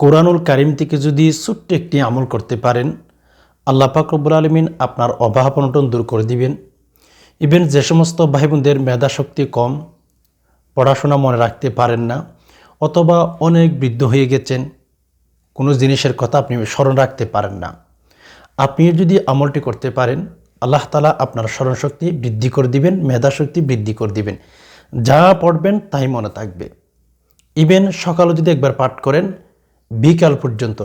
কোরআনুল কারিম থেকে যদি ছোট্ট একটি আমল করতে পারেন, আল্লাহ পাক রব্বুল আলমিন আপনার অভাব অনটন দূর করে দিবেন। ইভেন যে সমস্ত ভাই বোনদের মেধা শক্তি কম, পড়াশোনা মনে রাখতে পারেন না, অথবা অনেক বৃদ্ধ হয়ে গেছেন, কোনো জিনিসের কথা আপনি স্মরণ রাখতে পারেন না। আপনি যদি আমলটি করতে পারেন, আল্লাহ তালা আপনার স্মরণশক্তি বৃদ্ধি করে দিবেন, মেধাশক্তি বৃদ্ধি করে দিবেন। যা পড়বেন তাই মনে থাকবে। ইভেন সকালে যদি একবার পাঠ করেন বিকাল পর্যন্ত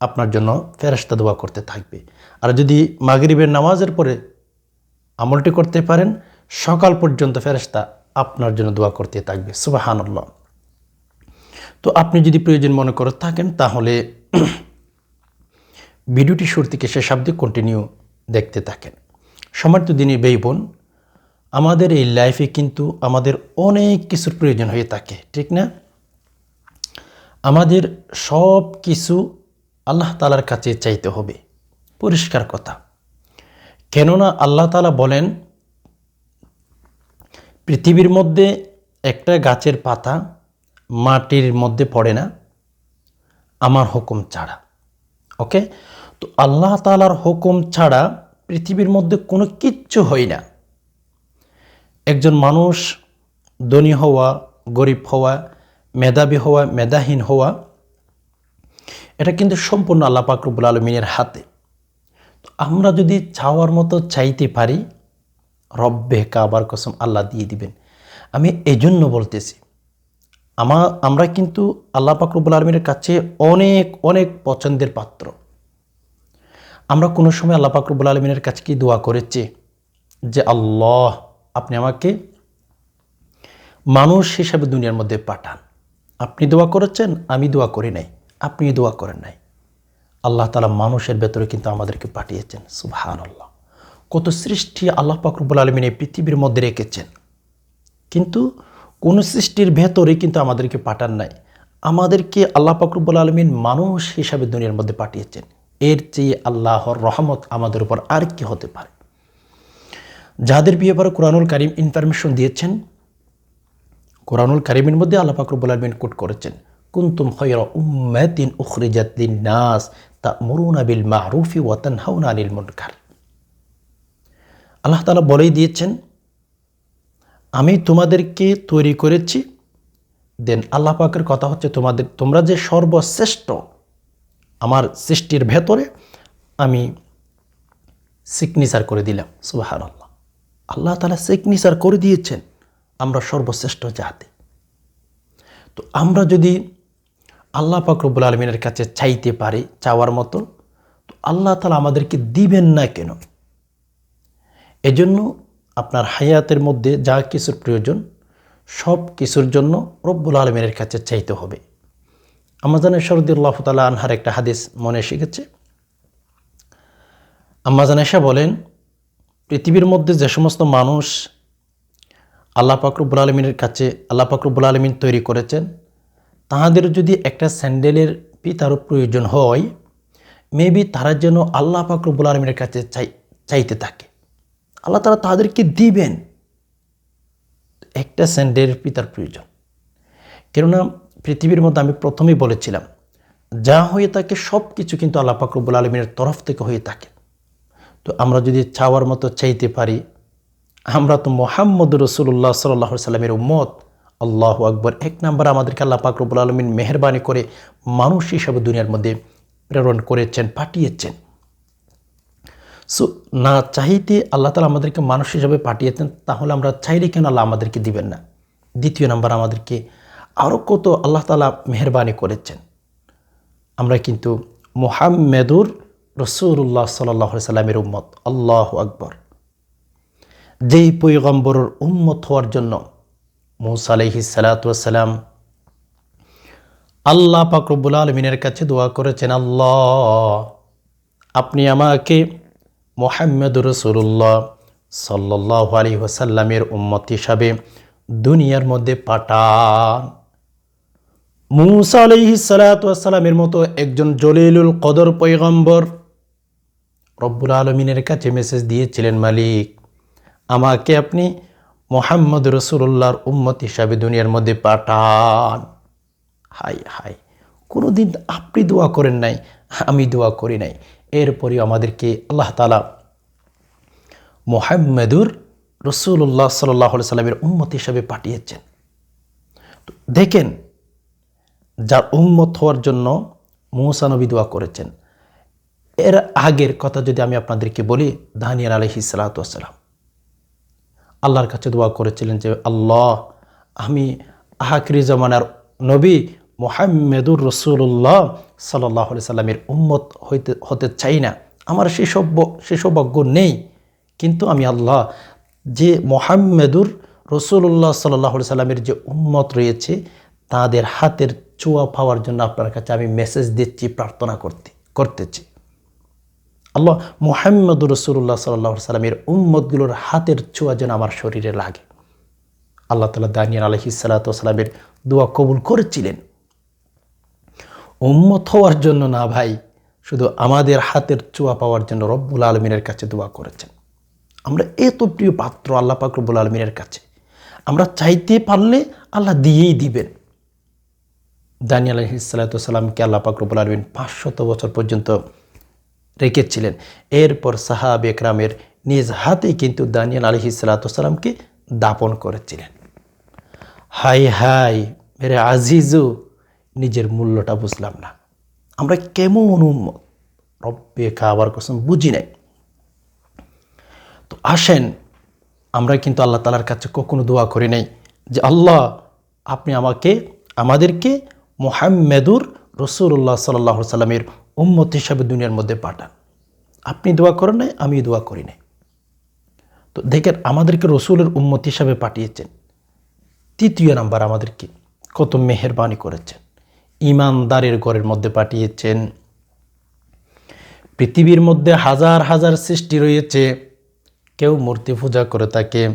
আপনার জন্য ফেরাস্তা দোয়া করতে থাকবে। আর যদি মাগরিবের নামাজের পরে আমলটি করতে পারেন, সকাল পর্যন্ত ফেরস্তা আপনার জন্য দোয়া করতে থাকবে। সুবাহান্লাহ তো আপনি যদি প্রয়োজন মনে করে থাকেন, তাহলে ভিডিওটি শুরু থেকে শেষ অব্দি কন্টিনিউ দেখতে থাকেন। সমার্থ দিনী বেই বোন, আমাদের এই লাইফে কিন্তু আমাদের অনেক কিছুর প্রয়োজন হয়ে থাকে, ঠিক না? আমাদের সব কিছু আল্লাহ তালার কাছে চাইতে হবে। পরিষ্কার কথা। কেননা আল্লাহ তালা বলেন, পৃথিবীর মধ্যে একটা গাছের পাতা মাটির মধ্যে পড়ে না, আমার হুকুম ছাড়া। ওকে? তো আল্লাহ তালার হুকুম ছাড়া পৃথিবীর মধ্যে কোনো কিচ্ছু হয় না। একজন মানুষ ধনী হওয়া, গরিব হওয়া মেধাবী হওয়া, মেধাহীন হওয়া, এটা কিন্তু সম্পূর্ণ আল্লাহ পাকরবুল আলমিনের হাতে। তো আমরা যদি চাওয়ার মতো চাইতে পারি, রব্বে কাবার কসম আল্লাহ দিয়ে দিবেন। আমি এই জন্য বলতেছি, আমা, আমরা কিন্তু আল্লাহ পাকরবুল আলমিনের কাছে অনেক অনেক পছন্দের পাত্র। আমরা কোনো সময় আল্লাহ পাকরবুল আলমিনের কাছে কি দোয়া করেছি? যে আল্লাহ, আপনি আমাকে মানুষ হিসাবে দুনিয়ার মধ্যে পাঠান। আপনি দোয়া করেছেন, আমি দোয়া করি নাই। আপনি দোয়া করেন নাই। আল্লাহ তালা মানুষের ভেতরে কিন্তু আমাদেরকে পাঠিয়েছেন সুবহান আল্লাহ কত সৃষ্টি আল্লাহ পাকরবুল আলমিন এই পৃথিবীর মধ্যে রেখেছেন। কিন্তু কোন সৃষ্টির ভেতরে কিন্তু আমাদেরকে পাঠান নাই। আমাদেরকে আল্লাহ পাকরবুল আলমিন মানুষ হিসাবে দুনিয়ার মধ্যে পাঠিয়েছেন। এর চেয়ে আল্লাহর রহমত আমাদের উপর আর কি হতে পারে? যাদের ব্যাপারে কোরআনুল কারিম ইনফরমেশন দিয়েছেন কোরআনুল কারিমের মধ্যে আল্লাহ পাকরবুল আলমিন কোট করেছেন, কুন্তুম খৈর উম্মাতিন উখরিজাত নাস তা মরুনা বিল মাহরুফি ওয়াতান হাউনা আনিল মুনকার। আল্লাহ তালা বলেই দিয়েছেন, আমি তোমাদেরকে তৈরি করেছি, দেন আল্লাহ পাকের কথা হচ্ছে তোমাদের, তোমরা যে সর্বশ্রেষ্ঠ আমার সৃষ্টির ভেতরে আমি সিগনেচার করে দিলাম। সুবাহার আল্লাহ আল্লাহ তালা সিগনেচার করে দিয়েছেন। আমরা সর্বশ্রেষ্ঠ জাতি। তো আমরা যদি আল্লাহ পাকরবুল আলমিনের কাছে চাইতে পারি, চাওয়ার মতো, তো আল্লাহ তালা আমাদেরকে দিবেন না কেন? এজন্য আপনার হায়াতের মধ্যে যা কিছুর প্রয়োজন, সব কিছুর জন্য রব্বুল আলমিনের কাছে চাইতে হবে। আমাজানের শরদুল্লাহ তালা আনহার একটা হাদিস মনে শিখেছে আম্মাজান এসা বলেন, পৃথিবীর মধ্যে যে সমস্ত মানুষ আল্লাহ পাকরবুল আলমিনের কাছে আল্লাহ পাকরবুল আলমিন তৈরি করেছেন। তাহাদের যদি একটা স্যান্ডেলের পিতারও প্রয়োজন হয় মেবি তারা যেন আল্লাহ পাকরবুল আলমিনের কাছে চাই, চাইতে থাকে। আল্লাহ তারা তাদেরকে দিবেন একটা স্যান্ডেলের পিতার প্রয়োজন। কেননা পৃথিবীর মধ্যে আমি প্রথমেই বলেছিলাম, যা হয়ে থাকে সব কিছু কিন্তু আল্লাহ পাকরবুল আলমিনের তরফ থেকে হয়ে থাকে। তো আমরা যদি চাওয়ার মতো চাইতে পারি আমরা তো মোহাম্মদ রসুল্লাহ সাল্লাহ সাল্লামের উম্মত। আল্লাহ আকবর। এক নাম্বার আমাদেরকে আল্লাহ পাকরবুল আলমিন মেহরবানি করে মানুষ হিসাবে দুনিয়ার মধ্যে প্রেরণ করেছেন, পাঠিয়েছেন। সো, না চাইতে আল্লাহ তালা আমাদেরকে মানুষ হিসাবে পাঠিয়েছেন, তাহলে আমরা চাইলে কেন আল্লাহ আমাদেরকে দিবেন না? দ্বিতীয় নাম্বার আমাদেরকে আরও কত আল্লাহ তালা মেহরবানি করেছেন। আমরা কিন্তু মোহাম্মেদুর রসুল্লাহ সাল্লাহ সাল্লামের উম্মত। আল্লাহ আকবর। যেই পৈগম্বরের উম্মত হওয়ার জন্য মৌসা সালাতাম আল্লাহ পাকরবুল আলমিনের কাছে দোয়া করেছেন, আল্লাহ, আপনি আমাকে মোহাম্মদ রসুল্লাহ সাল্লাহ আলী ওসাল্লামের উম্মত হিসাবে দুনিয়ার মধ্যে পাঠান। মুসা আলহি সালাতামের মতো একজন জলিলুল কদর পৈগম্বর রব্বুল আলমিনের কাছে মেসেজ দিয়েছিলেন মালিক আমাকে আপনি মোহাম্মদ রসুল্লাহর উম্মত হিসাবে দুনিয়ার মধ্যে পাঠান। হাই হাই কোনো দিন আপনি দোয়া করেন নাই, আমি দোয়া করি নাই। এরপরেও আমাদেরকে আল্লাহ তালা মোহাম্মদুর রসুল্লাহ সাল্লাহ সাল্লামের উম্মত হিসাবে পাঠিয়েছেন। দেখেন, যার উম্মত হওয়ার জন্য মৌসা নবী দোয়া করেছেন। এর আগের কথা যদি আমি আপনাদেরকে বলি, দানিয়াল আলহি আল্লাহর কাছে দোয়া করেছিলেন যে, আল্লাহ, আমি আহাকরি জমানার নবী মোহাম্মেদুর রসুল্লাহ সাল্লাহ সাল্লামের উম্মত হইতে, হতে চাই না। আমার সে সভ্য, সে সৌভাগ্য নেই। কিন্তু আমি আল্লাহ, যে মোহাম্মেদুর রসুল্লাহ সাল্লাহ সাল্লামের যে উম্মত রয়েছে, তাদের হাতের চোয়া পাওয়ার জন্য আপনার কাছে আমি মেসেজ দিচ্ছি, প্রার্থনা করতে, করতেছি। আল্লাহ মোহাম্মদ রসুল্লাহ সাল্লাহ সাল্লামের উম্মতগুলোর হাতের ছোঁয়া যেন আমার শরীরে লাগে। আল্লাহ তালা দানিয়াল আলহি সাল্লাতামের দোয়া কবুল করেছিলেন। উম্মত হওয়ার জন্য না ভাই, শুধু আমাদের হাতের চোয়া পাওয়ার জন্য রব্বুল আলমিনের কাছে দোয়া করেছেন। আমরা এত প্রিয় পাত্র আল্লাহ পাক রব্বুল আলমিনের কাছে। আমরা চাইতে পারলে আল্লাহ দিয়েই দিবেন। দানিয়াল আলহিসাল্লাতামকে আল্লাহ পাক রব্বুল আলমিন পাঁচশত বছর পর্যন্ত রেখেছিলেন। এরপর সাহাব একরামের নিজ হাতে কিন্তু দানিয়াল আলহি সালাতামকে দাপন করেছিলেন। হাই হাই, মেরে আজিজু, নিজের মূল্যটা বুঝলাম না। আমরা কেমন রব্বে খাবার কসম, বুঝি নাই। তো আসেন, আমরা কিন্তু আল্লাহ তালার কাছে কখনো দোয়া করি নাই যে, আল্লাহ, আপনি আমাকে, আমাদেরকে মোহাম্মেদুর রসুল্লাহ সাল্লাহ সাল্লামের উম্মত হিসাবে দুনিয়ার মধ্যে পাঠান। আপনি দোয়া করেন নাই আমি দোয়া করি নাই। তো দেখেন, আমাদেরকে রসুলের উম্মত হিসাবে পাঠিয়েছেন। তৃতীয় নাম্বার আমাদেরকে কত মেহরবানি করেছেন। ইমানদারের ঘরের মধ্যে পাঠিয়েছেন। পৃথিবীর মধ্যে হাজার হাজার সৃষ্টি রয়েছে। কেউ মূর্তি পূজা করে থাকে,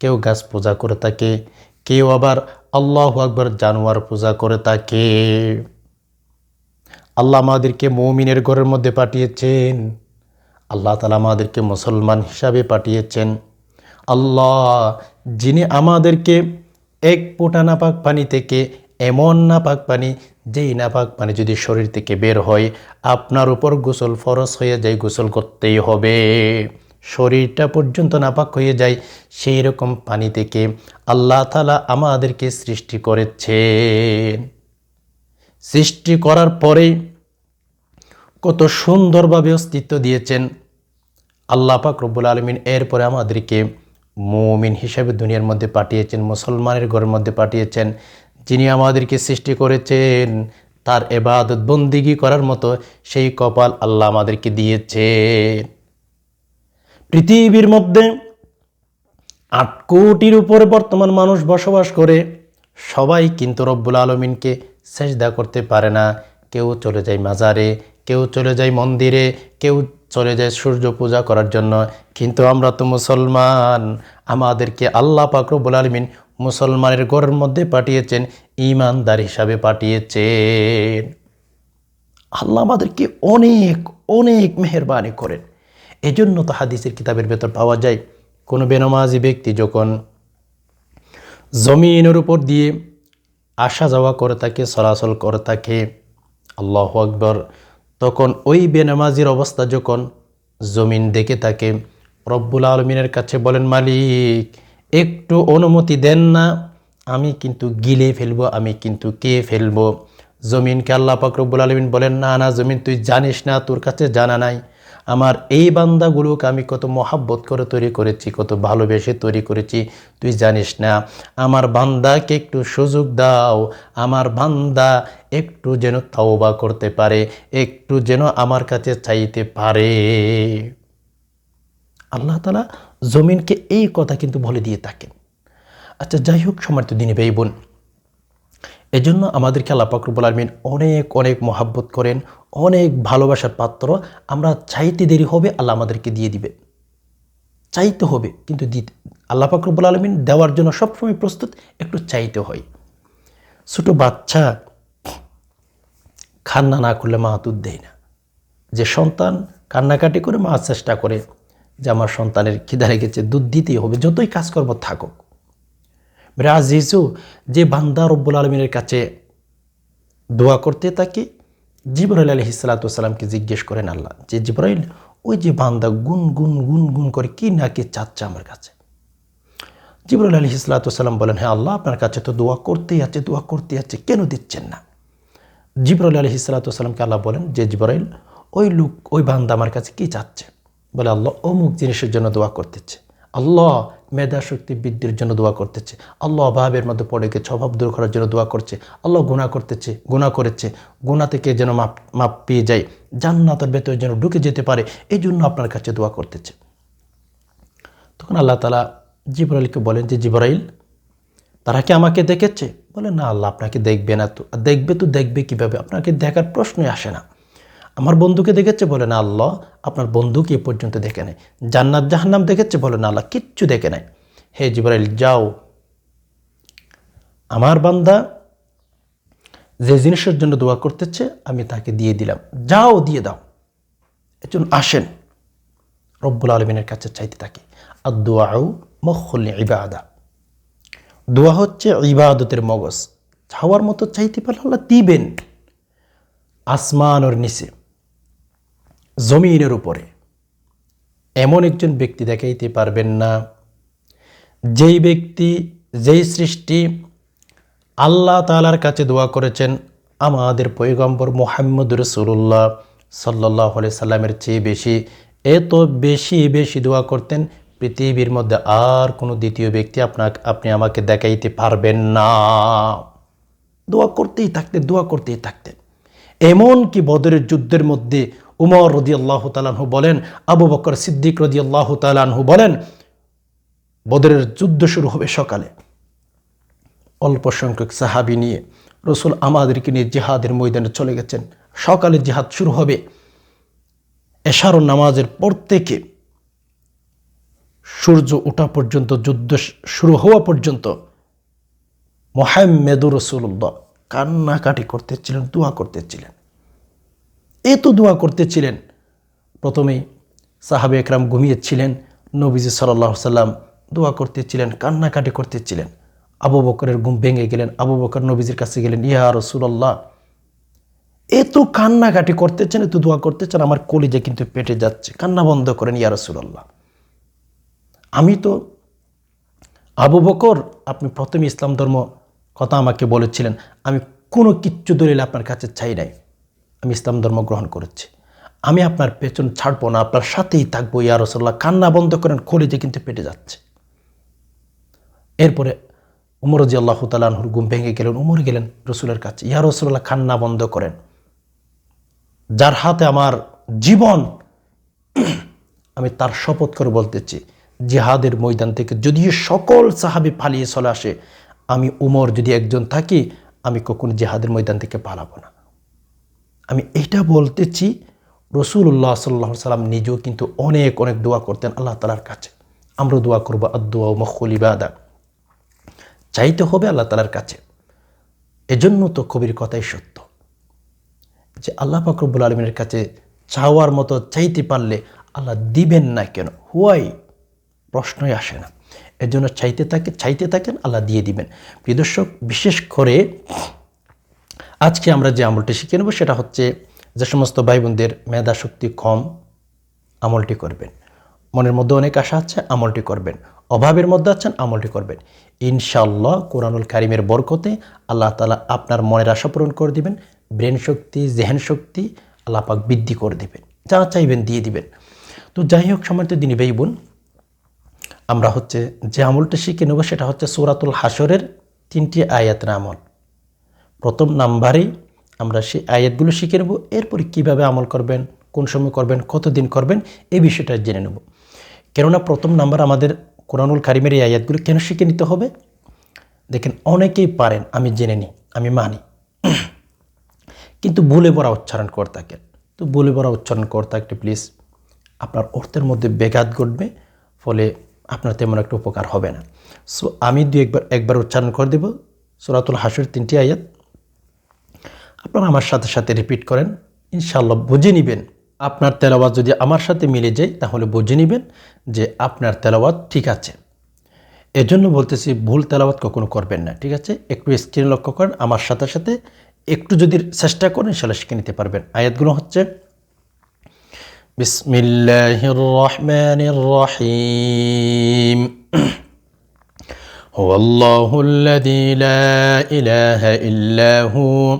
কেউ গাছ পূজা করে থাকে, কেউ আবার আল্লাহ আকবর জানোয়ার পূজা করে থাকে। আল্লাহ আমাদেরকে মৌমিনের ঘরের মধ্যে পাঠিয়েছেন। আল্লাহ তালা আমাদেরকে মুসলমান হিসাবে পাঠিয়েছেন। আল্লাহ, যিনি আমাদেরকে এক পোটা নাপাক পানি থেকে এমন নাপাক পানি, যেই নাপাক পানি যদি শরীর থেকে বের হয়, আপনার উপর গোসল ফরস হয়ে যায়, গোসল করতেই হবে। শরীরটা পর্যন্ত নাপাক হয়ে যায়, সেই রকম পানি থেকে আল্লাহ তালা আমাদেরকে সৃষ্টি করেছেন। সৃষ্টি করার পরে কত সুন্দরভাবে অস্তিত্ব দিয়েছেন আল্লাহ পাক রব্বুল আলমিন। এরপরে আমাদেরকে মৌমিন হিসেবে দুনিয়ার মধ্যে পাঠিয়েছেন, মুসলমানের ঘরের মধ্যে পাঠিয়েছেন, যিনি আমাদেরকে সৃষ্টি করেছেন, তার এবাদত বন্দিগি করার মতো সেই কপাল আল্লাহ আমাদেরকে দিয়েছে পৃথিবীর মধ্যে আট কোটির উপরে বর্তমান মানুষ বসবাস করে, সবাই কিন্তু রব্বুল আলমিনকে সেজদা করতে পারে না। কেউ চলে যায় মাজারে, কেউ চলে যায় মন্দিরে, কেউ চলে যায় সূর্য পূজা করার জন্য। কিন্তু আমরা তো মুসলমান, আমাদেরকে আল্লাহ পাকরবুল আলমিন মুসলমানের ঘরের মধ্যে পাঠিয়েছেন ইমানদার হিসাবে পাঠিয়েছেন। আল্লাহ আমাদেরকে অনেক অনেক মেহরবানি করেন। এজন্য তো হাদিসের কিতাবের ভেতর পাওয়া যায়, কোনো বেনমাজি ব্যক্তি যখন জমিনের উপর দিয়ে আসা যাওয়া করে থাকে, চলাচল করে থাকে, আল্লাহ আকবর। তখন ওই বেনামাজির অবস্থা যখন জমিন দেখে থাকে, রব্বুল আলমিনের কাছে বলেন, মালিক, একটু অনুমতি দেন না, আমি কিন্তু গিলে ফেলব, আমি কিন্তু কে ফেলব। জমিনকে আল্লাহ পাক রব্বুল আলমিন বলেন, না না, জমিন তুই জানিস না, তোর কাছে জানা নাই। আমার এই বান্দাগুলোকে আমি কত মহাব্বত করে তৈরি করেছি, কত ভালোবেসে তৈরি করেছি, তুই জানিস না। আমার বান্দাকে একটু সুযোগ দাও, আমার বান্দা একটু যেন তাওবা করতে পারে, একটু যেন আমার কাছে চাইতে পারে। আল্লাহ তালা জমিনকে এই কথা কিন্তু বলে দিয়ে থাকেন। আচ্ছা যাই হোক সময় তো দিনে বোন এজন্য আমাদেরকে আল্লাহ পাকরুবুল আলমিন অনেক অনেক মহাব্বত করেন, অনেক ভালোবাসার পাত্র। আমরা চাইতে দেরি হবে, আল্লাহ আমাদেরকে দিয়ে দিবে। চাইতে হবে, কিন্তু দিতে, আল্লাহ পাকরুবুল আলমিন দেওয়ার জন্য সবসময় প্রস্তুত, একটু চাইতে হয়। ছোটো বাচ্চা খান্না না করলে মা দুধ দেয় না। যে সন্তান কান্নাকাটি করে, মা চেষ্টা করে যে আমার সন্তানের খিদা লেগেছে, দুধ দিতেই হবে, যতই কাজকর্ম থাকুক। রাজিজু যে বান্দা রব্বুল আলমিনের কাছে দোয়া করতে থাকি, জিবরাইল আলহি সালাতামকে জিজ্ঞেস করেন আল্লাহ, যে জিবরাইল, ওই যে বান্দা গুন গুন গুন গুন করে কি না কি চাচ্ছে আমার কাছে? জিবরাইল আলহি সালাতাম বলেন হ্যাঁ আল্লাহ আপনার কাছে তো দোয়া করতেই আছে, দোয়া করতেই আছে, কেন দিচ্ছেন না? জিবরাইল আলহি সালাতামকে আল্লাহ বলেন, যে জিবরাইল, ওই লোক, ওই বান্দা আমার কাছে কি চাচ্ছে? বলে আল্লাহ অমুক জিনিসের জন্য দোয়া করতেছে। আল্লাহ মেধা শক্তি বৃদ্ধির জন্য দোয়া করতেছে। আল্লাহ অভাবের মধ্যে পড়ে গেছে অভাব দূর করার জন্য দোয়া করছে। আল্লাহ গুণা করতেছে গুণা করেছে। গুণা থেকে যেন মাপ মাপ পেয়ে যায়। জান্নাতের ভেতরে যেন ঢুকে যেতে পারে এই জন্য আপনার কাছে দোয়া করতেছে। তখন আল্লাহ তালা জিবরাইলকে বলেন যে, জিবরাইল, তারা কি আমাকে দেখেছে? বলে, না, আল্লাহ আপনাকে দেখবে না তো। দেখবে তো দেখবে কীভাবে? আপনাকে দেখার প্রশ্নই আসে না। আমার বন্ধুকে দেখেছে বলে না আল্লাহ, আপনার বন্ধুকে এ পর্যন্ত দেখে নেয় জান্নাত জাহান্নাম দেখেছে বলে না আল্লাহ, কিচ্ছু দেখে নেয় হে জিবরাইল, যাও। আমার বান্দা যে জিনিসের জন্য দোয়া করতেছে, আমি তাকে দিয়ে দিলাম। যাও, দিয়ে দাও। একজন আসেন। রব্বুল আলমিনের কাছে চাইতে থাকি। আর দোয়াও মহল ইবাদা। দোয়া হচ্ছে ইবাদতের মগজ। চাওয়ার মতো চাইতে পারলে আল্লাহ দিবেন। আসমান ওর নিচে। জমিনের উপরে। এমন একজন ব্যক্তি দেখাইতে পারবেন না, যেই ব্যক্তি, যেই সৃষ্টি আল্লাহ তালার কাছে দোয়া করেছেন, আমাদের পৈগম্বর মোহাম্মদ রসুল্লাহ সাল্লাহ সাল্লামের চেয়ে বেশি। এত বেশি বেশি দোয়া করতেন, পৃথিবীর মধ্যে আর কোনো দ্বিতীয় ব্যক্তি আপনাকে, আপনি আমাকে দেখাইতে পারবেন না। দোয়া করতেই থাকতেন, দোয়া করতেই থাকতেন। এমন কি বদরের যুদ্ধের মধ্যে উমর রদি আল্লাহ তালানহু বলেন, আবু বকর সিদ্দিক রদি আল্লাহ তালানহু বলেন, বদরের যুদ্ধ শুরু হবে সকালে। অল্প সংখ্যক সাহাবি নিয়ে রসুল আমাদেরকে নিয়ে জেহাদের ময়দানে চলে গেছেন। সকালে জেহাদ শুরু হবে। এশার নামাজের পর থেকে সূর্য ওঠা পর্যন্ত, যুদ্ধ শুরু হওয়া পর্যন্ত মোহাম্মেদুর রসুল্লাহ কান্নাকাটি করতেছিলেন, দোয়া করতেছিলেন। এত দোয়া করতেছিলেন। প্রথমে সাহাবে একরাম ঘুমিয়েছিলেন, নবীজি সাল্লাহ সাল্লাম দোয়া করতেছিলেন, কান্নাকাটি করতেছিলেন। আবু বকরের ঘুম ভেঙে গেলেন, আবু বকর নবীজির কাছে গেলেন, ইয়া রসুল্লাহ এত কান্নাকাটি করতেছেন, এত দোয়া করতেছেন, আমার কলিজে কিন্তু পেটে যাচ্ছে, কান্না বন্ধ করেন, ইয়া রসুল্লাহ আমি তো আবু বকর, আপনি প্রথমে ইসলাম ধর্ম কথা আমাকে বলেছিলেন, আমি কোনো কিচ্ছু দলিল আপনার কাছে চাই নাই। আমি ইসলাম ধর্ম গ্রহণ করেছি। আমি আপনার পেছন ছাড়বো না, আপনার সাথেই থাকব, ইয়া রসল্লাহ কান্না বন্ধ করেন কলিজে কিন্তু পেটে যাচ্ছে। এরপরে উমর জি আল্লাহ তালাহুর ঘুম ভেঙে গেলেন, উমর গেলেন রসুলের কাছে, ইয়া রসুল্লাহ কান্না বন্ধ করেন। যার হাতে আমার জীবন, আমি তার শপথ করে বলতেছি, জিহাদের ময়দান থেকে যদিও সকল সাহাবি পালিয়ে চলে আসে, আমি উমর যদি একজন থাকি, আমি কখনো জেহাদের ময়দান থেকে পালাবো না। আমি এটা বলতেছি রসুল্লাহ সাল্লাহ সাল্লাম নিজেও কিন্তু অনেক অনেক দোয়া করতেন আল্লাহ তালার কাছে। আমরা দোয়া করব আদোয়া মখল ইবাদা। চাইতে হবে আল্লাহ তালার কাছে। এজন্য তো কবির কথাই সত্য। যে আল্লাহ ফাকরবুল আলমিনের কাছে চাওয়ার মতো চাইতে পারলে আল্লাহ দিবেন না কেন? হুয়াই? প্রশ্নই আসে না। এর চাইতে থাকে চাইতে থাকেন, আল্লাহ দিয়ে দিবেন। প্রিয় দর্শক, বিশেষ করে আজকে আমরা যে আমলটি শিখে নেব সেটা হচ্ছে যে সমস্ত ভাই বোনদের মেধা শক্তি কম আমলটি করবেন। মনের মধ্যে অনেক আশা আছে, আমলটি করবেন। অভাবের মধ্যে আছেন, আমলটি করবেন। ইনশাল্লাহ কোরআনুল কারিমের বরকতে আল্লাহ তালা আপনার মনের আশা পূরণ করে দিবেন, ব্রেন শক্তি, জেহেন শক্তি আল্লাহ পাক বৃদ্ধি করে দিবেন যা চাইবেন দিয়ে দিবেন। তো যাই হোক সময় তো দিনই ভাই বোন আমরা হচ্ছে যে আমলটা শিখে নেব সেটা হচ্ছে সুরাতুল হাসরের তিনটি আয়াতের আমল। প্রথম নাম্বারেই আমরা সেই আয়াতগুলো শিখে নেব। এরপরে কীভাবে আমল করবেন, কোন সময় করবেন, কতদিন করবেন এই বিষয়টা জেনে নেব। কেননা প্রথম নাম্বার আমাদের কোরআনুল কারিমের এই আয়াতগুলো কেন শিখে নিতে হবে? দেখেন, অনেকেই পারেন, আমি জেনে নিই আমি মানি। কিন্তু ভুলে পড়া উচ্চারণ করে থাকেন। তো ভুলে পড়া উচ্চারণ করে থাকলে প্লিজ আপনার অর্থের মধ্যে ব্যাঘাত ঘটবে, ফলে আপনার তেমন একটা উপকার হবে না। সো আমি দু একবার একবার উচ্চারণ করে দেব। সুরাতুল হাসুর তিনটি আয়াত। আপনারা আমার সাথে সাথে রিপিট করেন ইনশাল্লাহ বুঝে নেবেন আপনার তেলাওয়াত যদি আমার সাথে মিলে যায় তাহলে বুঝে নেবেন যে আপনার তেলাওয়াত ঠিক আছে এজন্য বলতেছি ভুল তেলাওয়াত কখনো করবেন না ঠিক আছে একটু স্ক্রিনে লক্ষ্য করেন আমার সাথে সাথে একটু যদি চেষ্টা করেন ইনশাল্লাহ শিখে নিতে পারবেন আয়াতগুলো হচ্ছে বিসমিল্লাহির রহমানির রহিম هو الله الذي لا إله إلا هو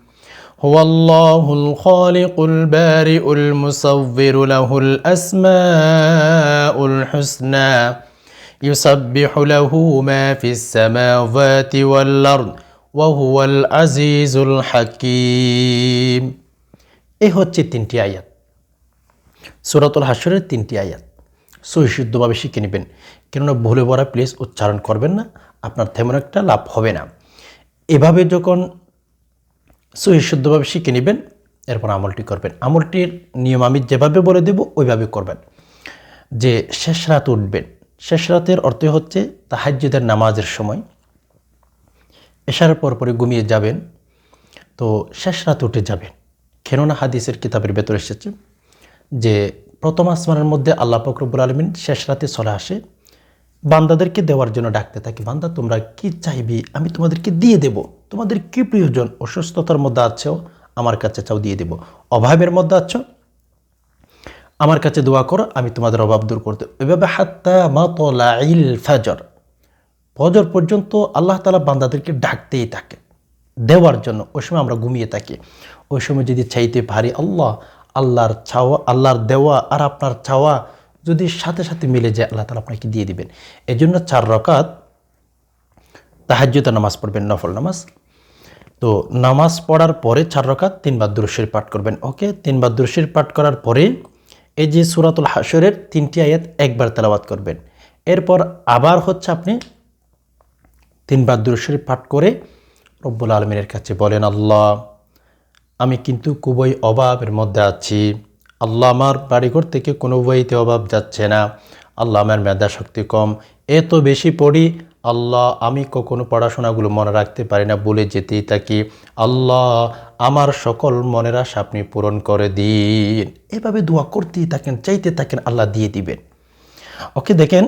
هو الله الخالق البارئ المصور له الاسماء الحسنى يسبح له ما في السماوات والارض وهو العزيز الحكيم এই হচ্ছে তিনটি আয়াত সুরাতুল হাসরের তিনটি আয়াত সুশুদ্ধভাবে শিখে নেবেন কেননা ভুলে ভরা প্লিজ উচ্চারণ করবেন না আপনার তেমন একটা লাভ হবে না এভাবে যখন সুশুদ্ধভাবে শিখে নেবেন, এরপর আমলটি করবেন। আমলটির নিয়ম আমি যেভাবে বলে দেব, ওইভাবে করবেন। যে শেষ রাত উঠবেন, শেষ রাতের অর্থ হচ্ছে তাহাজ্যদের নামাজের সময়। এশার পর পরে ঘুমিয়ে যাবেন, তো শেষ রাত উঠে যাবেন। কেননা হাদিসের কিতাবের ভেতরে এসেছে যে প্রথম আসমানের মধ্যে আল্লাহ ফকরবুল আলমিন শেষ রাতে চলে আসে। বান্দাদেরকে দেওয়ার জন্য ডাকতে থাকি, বান্দা, তোমরা কি চাইবি? আমি তোমাদেরকে দিয়ে দেব। তোমাদের কি প্রয়োজন অসুস্থতার মধ্যে আছো? আমার কাছে চাও, দিয়ে দেব। অভাবের মধ্যে আছো? আমার কাছে দোয়া করো, আমি তোমাদের অভাব দূর করতে। এভাবে হাত্তা মাতলাইল ফাজর। ফজর পর্যন্ত আল্লাহ তালা বান্দাদেরকে ডাকতেই থাকে। দেওয়ার জন্য ওই সময় আমরা ঘুমিয়ে থাকি। ওই সময় যদি চাইতে পারি, আল্লাহ, আল্লাহর চাওয়া, আল্লাহর দেওয়া আর আপনার চাওয়া যদি সাথে সাথে মিলে যায়, আল্লাহ তালা আপনাকে দিয়ে দিবেন। এই জন্য চার রকাত তাহাজ্যত নামাজ পড়বেন, নফল নামাজ। তো নামাজ পড়ার পরে চার রকাত তিনবার দুরশির পাঠ করবেন। ওকে? তিনবার দুরশির পাঠ করার পরে এই যে সুরাতুল হাসরের তিনটি আয়াত একবার তেলাবাত করবেন। এরপর আবার হচ্ছে আপনি তিনবার দুরশির পাঠ করে রব্বুল আলমিনের কাছে বলেন, আল্লাহ, আমি কিন্তু খুবই অভাবের মধ্যে আছি। আল্লাহ আমার বাড়িঘর থেকে কোনো বইতে অভাব যাচ্ছে না। আল্লাহ আমার মেধা শক্তি কম। এত বেশি পড়ি আল্লাহ, আমি কখনো পড়াশোনাগুলো মনে রাখতে পারি না বলে যেতেই থাকি। আল্লাহ, আমার সকল মনের আশা আপনি পূরণ করে দিন। এভাবে দোয়া করতেই থাকেন, চাইতে থাকেন আল্লাহ দিয়ে দিবেন। ওকে, দেখেন,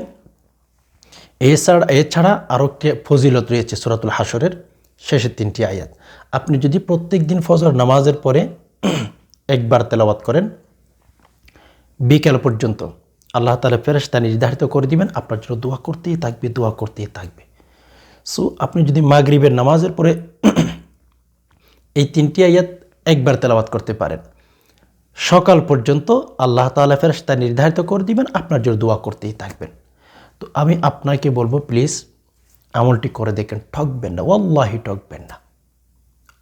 এছাড়া এছাড়া আরও একটি ফজিলত রয়েছে সুরাতুল হাসরের শেষের তিনটি আয়াত। আপনি যদি প্রত্যেক দিন ফজর নামাজের পরে একবার তেলাওয়াত করেন, বিকেল পর্যন্ত আল্লাহ তালা ফেরেস্তা নির্ধারিত করে দিবেন, আপনার জন্য দোয়া করতেই থাকবে, দোয়া করতেই থাকবে। সো আপনি যদি মাগরিবের নামাজের পরে এই তিনটি আয়াত একবার তেলাওয়াত করতে পারেন, সকাল পর্যন্ত আল্লাহ তালা ফেরেস্তা নির্ধারিত করে দিবেন, আপনার জন্য দোয়া করতেই থাকবেন। তো আমি আপনাকে বলব প্লিজ আমলটি করে দেখেন, ঠকবেন না, ওয়াল্লাহি ঠকবেন না।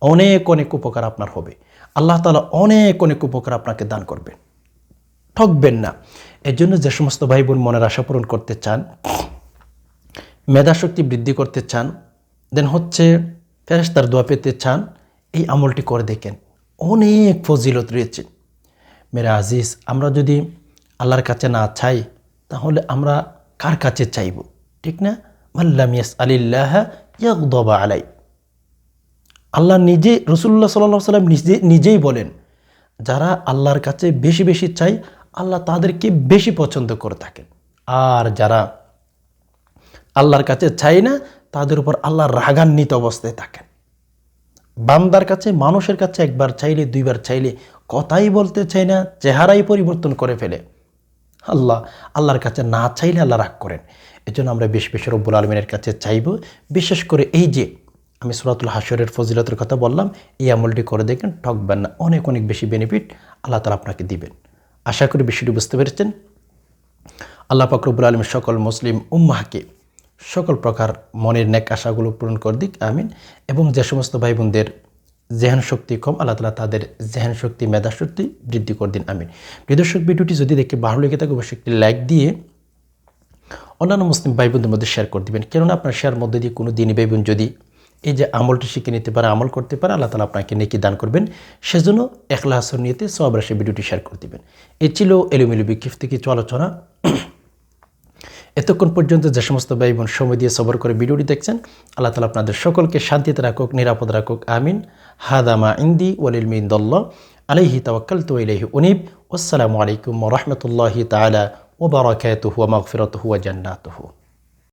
অনেক অনেক উপকার আপনার হবে। আল্লাহ তালা অনেক অনেক উপকার আপনাকে দান করবেন। ঠকবেন না। এর জন্য যে সমস্ত ভাই বোন মনের আশা পূরণ করতে চান, মেধাশক্তি বৃদ্ধি করতে চান দেন হচ্ছে ফেরেস্তার দোয়া পেতে চান, এই আমলটি করে দেখেন। অনেক ফজিলত রয়েছে। মেরা আজিজ, আমরা যদি আল্লাহর কাছে না চাই, তাহলে আমরা কার কাছে চাইব? ঠিক না? মাল্লাম ইয়াস আলিল্লাহ ইয়াকদবা আলাই। আল্লাহ নিজে রসুল্লাহ সাল্লাহ সাল্লাম নিজে, নিজেই বলেন, যারা আল্লাহর কাছে বেশি বেশি চাই আল্লাহ তাদেরকে বেশি পছন্দ করে থাকেন। আর যারা আল্লাহর কাছে চাই না, তাদের উপর আল্লাহ রাগান্বিত অবস্থায় থাকেন। বান্দার কাছে, মানুষের কাছে একবার চাইলে, দুইবার চাইলে কথাই বলতে চাই না, চেহারাই পরিবর্তন করে ফেলে। আল্লাহ, আল্লাহর কাছে না চাইলে আল্লাহ রাগ করেন। এজন্য আমরা বেশ বেশি রব্বুল আলমিনের কাছে চাইব। বিশেষ করে এই যে আমি সুরাতুল হাসরের ফজিলতের কথা বললাম, এই আমলটি করে দেখেন, ঠকবেন না। অনেক অনেক বেশি বেনিফিট আল্লাহ তালা আপনাকে দিবেন। আশা করি বিষয়টি বুঝতে পেরেছেন। আল্লাহ পাকরবুল আলমের সকল মুসলিম উম্মাহকে সকল প্রকার মনের ন্যাক আশাগুলো পূরণ করে দিক, আমিন। এবং যে সমস্ত ভাই বোনদের জেহান শক্তি কম, আল্লাহ তালা তাদের জেহান শক্তি মেধা শক্তি বৃদ্ধি করে দিন, আমিন। প্রিয়দর্শক ভিডিওটি যদি দেখে ভালো লেগে থাকে, অবশ্যই একটি লাইক দিয়ে অন্যান্য মুসলিম ভাই বোনদের মধ্যে শেয়ার করে দিবেন। কেননা আপনার শেয়ার মধ্যে দিয়ে কোনো দিনই ভাই বোন যদি এই যে আমলটি শিখে নিতে পারে, আমল করতে পারে, আল্লাহ তালা আপনাকে নেকি দান করবেন। সেজন্য একলাহাসর নিয়েতে সব ভিডিওটি শেয়ার করে দেবেন। এ ছিল এলোমেলো বিক্ষিপ্ত কিছু আলোচনা। এতক্ষণ পর্যন্ত যে সমস্ত ভাই বোন সময় দিয়ে সবর করে ভিডিওটি দেখছেন, আল্লাহ তালা আপনাদের সকলকে শান্তিতে রাখুক, নিরাপদ রাখুক, আমিন। হাদামা ইন্দি ওয়ালিল মিন্দল্লাহ, আলাইহি তাওয়াক্কাল তো ইলাইহি উনিব। আসসালামু আলাইকুম রহমতুল্লাহি তালা ওবরাকাতুহু মাগফিরাতুহু জান্নাতুহু।